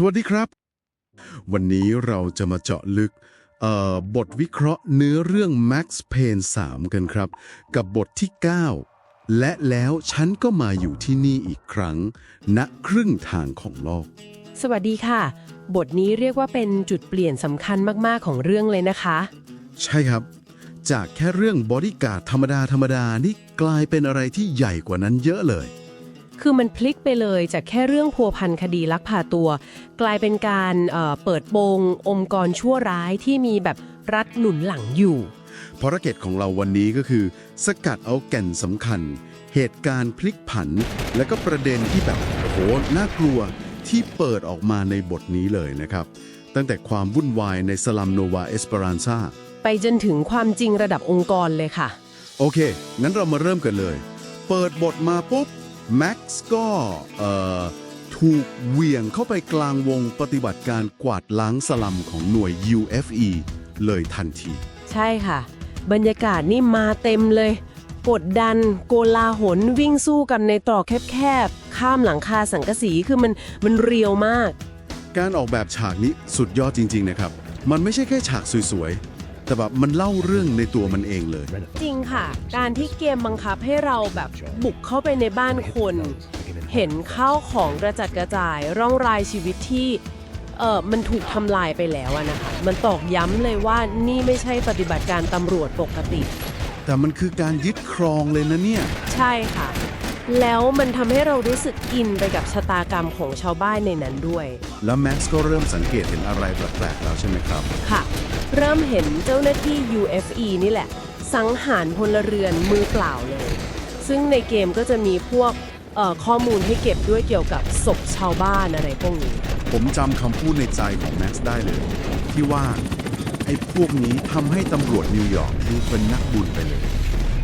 สวัสดีครับ วันนี้เราจะมาเจาะลึกเอ่อบทวิเคราะห์เนื้อเรื่อง Max Payne 3 กันครับ กับบทที่ 9 และแล้วฉันก็มาอยู่ที่นี่อีกครั้งณครึ่งทางของโลก สวัสดีค่ะ บทนี้เรียกว่าเป็นจุดเปลี่ยนสำคัญมากๆของเรื่องเลยนะคะ ใช่ครับ จากแค่เรื่องบอดี้การ์ดธรรมดาธรรมดานี่กลายเป็นอะไรที่ใหญ่กว่านั้นเยอะเลย คือมันพลิกไปเลยจากแค่เรื่องพัวพันคดีลักพาตัว กลายเป็นการเอ่อเปิดโปงองค์กรชั่วร้ายที่มีแบบรัฐหนุนหลังอยู่ภารกิจของเราวันนี้ก็คือ สกัดเอาแก่นสำคัญ เหตุการณ์พลิกผัน และก็ประเด็นที่แบบโอ้โหน่ากลัวที่เปิดออกมาในบทนี้เลยนะครับ ตั้งแต่ความวุ่นวายในสลัมโนวาเอสเปรานซาไปจนถึงความจริงระดับองค์กรเลยค่ะ โอเค งั้นเรามาเริ่มกันเลย เปิดบทมาปุ๊บ แม็กซ์ก็เอ่อถูกเหวี่ยงเข้าไปกลางวงปฏิบัติการกวาดล้างสลัมของหน่วย UFE เลยทันที ใช่ค่ะ บรรยากาศนี่มาเต็มเลย กดดัน โกลาหลวิ่งสู้กันในตรอกแคบๆ ข้ามหลังคาสังกะสีคือมันมันเรียวมาก การออกแบบฉากนี้สุดยอดจริง ๆ นะครับ มันไม่ใช่แค่ฉากสวยๆ แต่แบบมันเล่าเรื่องในตัวมันเองเลย จริงค่ะ การที่เกมบังคับให้เราแบบบุกเข้าไปในบ้านคน เห็นข้าวของกระจัดกระจายร่องรายชีวิตที่เออมันถูกทำลายไปแล้วอะนะคะ มันตอกย้ำเลยว่านี่ไม่ใช่ปฏิบัติการตำรวจปกติ แต่มันคือการยึดครองเลยนะเนี่ย ใช่ค่ะ แล้วมันทำให้เรารู้สึกอินไปกับชะตากรรมของชาวบ้านในนั้นด้วย แล้วแม็กซ์ก็เริ่มสังเกตเห็นอะไรแปลกๆแล้วใช่ไหมครับ ค่ะ เริ่มเห็นเจ้าหน้าที่ UFE นี่แหละ สังหารพลเรือนมือเปล่าเลย ซึ่งในเกมก็จะมีพวกเอ่อข้อมูลให้เก็บด้วยเกี่ยวกับศพชาวบ้านอะไรพวกนี้ ผมจำคำพูดในใจของแม็กซ์ได้เลย ที่ว่า ไอ้พวกนี้ทำให้ตำรวจนิวยอร์กดูเป็นนักบุญไปเลย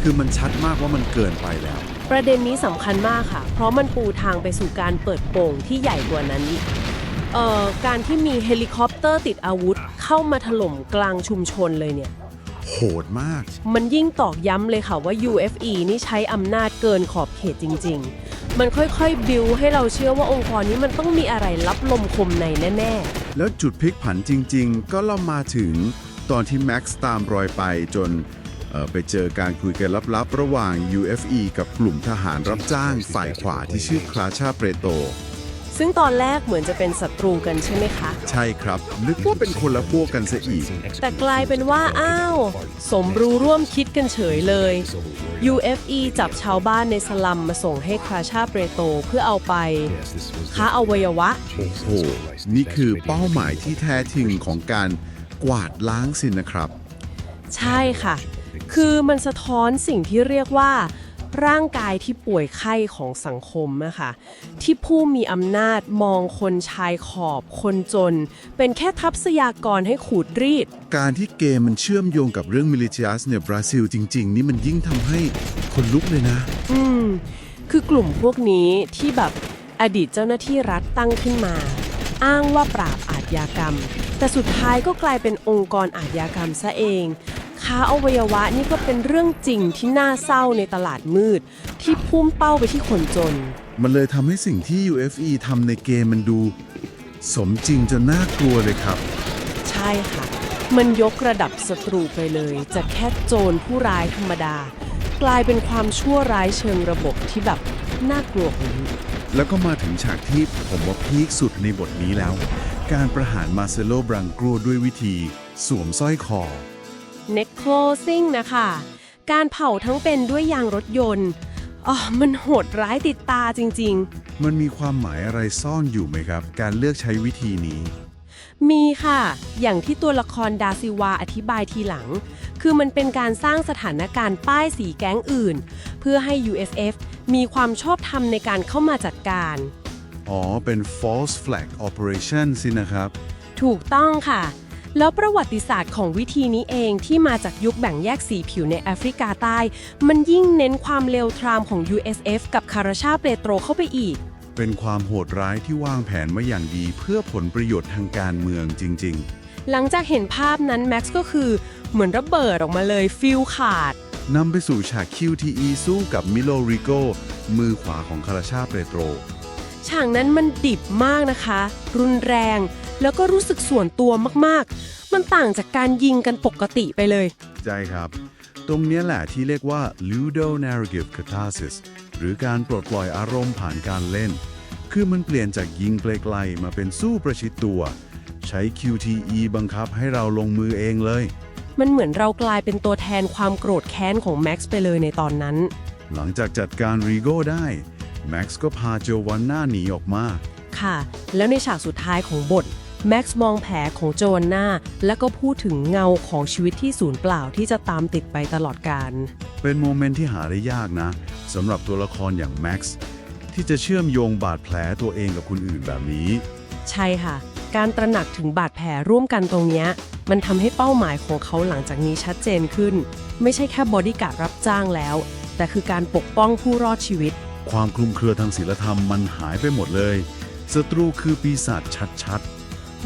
คือมันชัดมากว่ามันเกินไปแล้ว ประเด็นนี้สำคัญมากค่ะ เพราะมันปูทางไปสู่การเปิดโปงที่ใหญ่กว่านั้นอีกเอ่อการที่มีเฮลิคอปเตอร์ติดอาวุธเข้ามาถล่มกลางชุมชนเลยเนี่ย โหดมาก มันยิ่งตอกย้ำเลยค่ะว่า UFE นี่ใช้อำนาจเกินขอบเขตจริง ๆ มันค่อยๆ บิวให้เราเชื่อว่าองค์กรนี้มันต้องมีอะไรลับลมคมในแน่แล้วจุดพลิกผันจริง ๆ ก็เรามาถึงตอนที่แม็กซ์ตามรอยไปจนเอ่อ ไปเจอการคุยกันลับๆ ระหว่าง UFE กับกลุ่มทหารรับจ้างฝ่ายขวาที่ชื่อคลาชาเปโตๆซึ่งตอนแรกเหมือนจะเป็นศัตรูกันใช่ไหมคะ ใช่ครับ นึกว่าเป็นคนละพวกกันซะอีก แต่กลายเป็นว่า อ้าว สมรู้ร่วมคิดกันเฉยเลย UFE จับชาวบ้านในสลัมมาส่งให้คราชาเปโตเพื่อเอาไปค้าอวัยวะ โอ้โห นี่คือเป้าหมายที่แท้จริงของการกวาดล้างสินะครับ ใช่ค่ะ คือมันสะท้อนสิ่งที่เรียกว่า ร่างกายที่ป่วยไข้ของสังคมนะคะที่ผู้มีอำนาจมองคนชายขอบ คนจน เป็นแค่ทัพยากรให้ขูดรีด การที่เกมมันเชื่อมโยงกับเรื่องมิลิเ i ียสเนี่ยบราซิลจริง ๆ นี่มันยิ่งทำให้คนลุกเลยนะ อืม คือกลุ่มพวกนี้ที่แบบอดีตเจ้าหน้าที่รัฐตั้งขึ้นมา อ้างว่าปราบอาชญากรรม แต่สุดท้ายก็กลายเป็นองค์กรอาชญากรรมซะเอง ค้าอวัยวะนี่ก็เป็นเรื่องจริงที่น่าเศร้าในตลาดมืด ที่พุ่งเป้าไปที่คนจน มันเลยทำให้สิ่งที่ UFE ทำในเกมมันดู สมจริงจนน่ากลัวเลยครับ ใช่ค่ะ มันยกระดับศัตรูไปเลยจากแค่โจรผู้ร้ายธรรมดา กลายเป็นความชั่วร้ายเชิงระบบที่แบบน่ากลัวกว่านี้แล้วก็มาถึงฉากที่ผมว่าพีคสุดในบทนี้แล้ว การประหารมาเซโลบรังโกรด้วยวิธี สวมสร้อยคอ neck closing นะคะ การเผาทั้งเป็นด้วยยางรถยนต์อ๋อมันโหดร้ายติดตาจริง มันมีความหมายอะไรซ่อนอยู่ไหมครับ การเลือกใช้วิธีนี้ ๆ มีค่ะ อย่างที่ตัวละครดาซิวาอธิบายทีหลัง คือมันเป็นการสร้างสถานการณ์ป้ายสีแก๊งอื่น เพื่อให้ USF มีความชอบธรรมในการเข้ามาจัดการ อ๋อ เป็น false flag operation สินะครับ ถูกต้องค่ะ แล้วประวัติศาสตร์ของวิธีนี้เองที่มาจากยุคแบ่งแยกสีผิวในแอฟริกาใต้ มันยิ่งเน้นความเลวทรามของ USF กับคาราชาเปโตรเข้าไปอีก เป็นความโหดร้ายที่วางแผนมาอย่างดีเพื่อผลประโยชน์ทางการเมืองจริงหลังจากเห็นภาพนั้นแม็กซ์ก็คือเหมือนระเบิดออกมาเลยฟิลขาดๆนำไปสู่ฉาก QTE สู้กับมิโลริโกมือขวาของคาราชาเปโตร ฉากนั้นมันดิบมากนะคะ รุนแรง แล้วก็รู้สึกส่วนตัวมากๆ มันต่างจากการยิงกันปกติไปเลย ใช่ครับ ตรงเนี้ยแหละที่เรียกว่า ludo narrative catharsis หรือการปลดปล่อยอารมณ์ผ่านการเล่น คือมันเปลี่ยนจากยิงไกลๆมาเป็นสู้ประชิดตัว ใช้ QTE บังคับให้เราลงมือเองเลย มันเหมือนเรากลายเป็นตัวแทนความโกรธแค้นของแม็กซ์ไปเลยในตอนนั้น หลังจากจัดการรีโก้ได้แม็กซ์ก็พาโจวันน่าหนีออกมา ค่ะ แล้วในฉากสุดท้ายของบท แม็กซ์มองแผลของโจนนาแล้วก็พูดถึงเงาของชีวิตที่สูญเปล่าที่จะตามติดไปตลอดกาลเป็นโมเมนต์ที่หาได้ยากนะสำหรับตัวละครอย่างแม็กซ์ที่จะเชื่อมโยงบาดแผลตัวเองกับคนอื่นแบบนี้ ใช่ค่ะ การตระหนักถึงบาดแผลร่วมกันตรงเนี้ยมันทำให้เป้าหมายของเขาหลังจากนี้ชัดเจนขึ้น ไม่ใช่แค่บอดี้การ์ดรับจ้างแล้ว แต่คือการปกป้องผู้รอดชีวิต ความคลุมเครือทางศีลธรรมมันหายไปหมดเลยศัตรูคือปีศาจชัด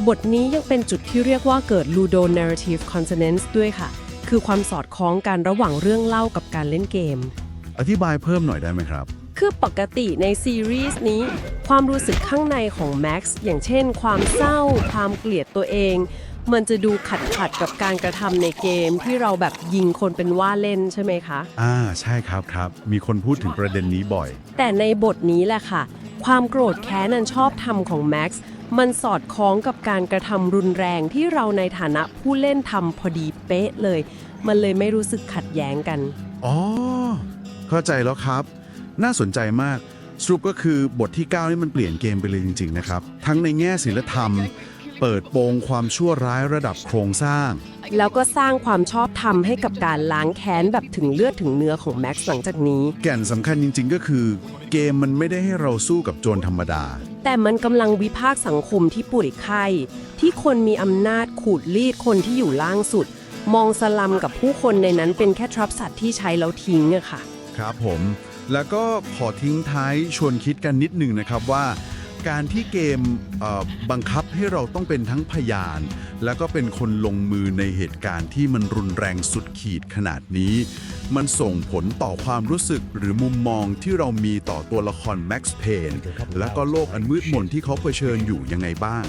บทนี้ยังเป็นจุดที่เรียกว่าเกิด Ludo Narrative Consonance ด้วยค่ะ คือความสอดคล้องกันระหว่างเรื่องเล่ากับการเล่นเกมๆอธิบายเพิ่มหน่อยได้ไหมครับ คือปกติในซีรีส์นี้ ความรู้สึกข้างในของแม็กซ์อย่างเช่น ความเศร้า ความเกลียดตัวเอง มันจะดูขัดขัดๆกับการกระทำในเกมที่เราแบบยิงคนเป็นว่าเล่นใช่ไหมคะ อ่าใช่ครับครับ มีคนพูดถึงประเด็นนี้บ่อย แต่ในบทนี้แหละค่ะ ความโกรธแค้นนันชอบธรรมของแม็กซ์มันสอดคล้องกับการกระทำรุนแรงที่เราในฐานะผู้เล่นทำพอดีเป๊ะเลย มันเลยไม่รู้สึกขัดแย้งกันอ๋อเข้าใจแล้วครับ น่าสนใจมากสรุปก็คือบทที่ 9 นี่มันเปลี่ยนเกมไปเลยจริง ๆ นะครับ ทั้งในแง่ศิลธรรม เปิดโปงความชั่วร้ายระดับโครงสร้าง แล้วก็สร้างความชอบธรรมให้กับการล้างแค้นแบบถึงเลือดถึงเนื้อของแม็กซ์หลังจากนี้ แก่นสำคัญจริง ๆ ก็คือ เกมมันไม่ได้ให้เราสู้กับโจรธรรมดา แต่มันกำลังวิพากษ์สังคมที่ป่วยไข้ที่คนมีอำนาจขูดรีดคนที่อยู่ล่างสุด มองสลัมกับผู้คนในนั้นเป็นแค่ทรัพย์สัตว์ที่ใช้แล้วทิ้งอะค่ะ ครับผม แล้วก็ขอทิ้งท้ายชวนคิดกันนิดหนึ่งนะครับว่า การที่เกมเอ่อบังคับให้เราต้องเป็นทั้งพยาน แล้วก็เป็นคนลงมือในเหตุการณ์ที่มันรุนแรงสุดขีดขนาดนี้ มันส่งผลต่อความรู้สึกหรือมุมมองที่เรามีต่อตัวละครแม็กซ์เพนและก็โลกอันมืดมนที่เขาเผชิญอยู่ยังไงบ้าง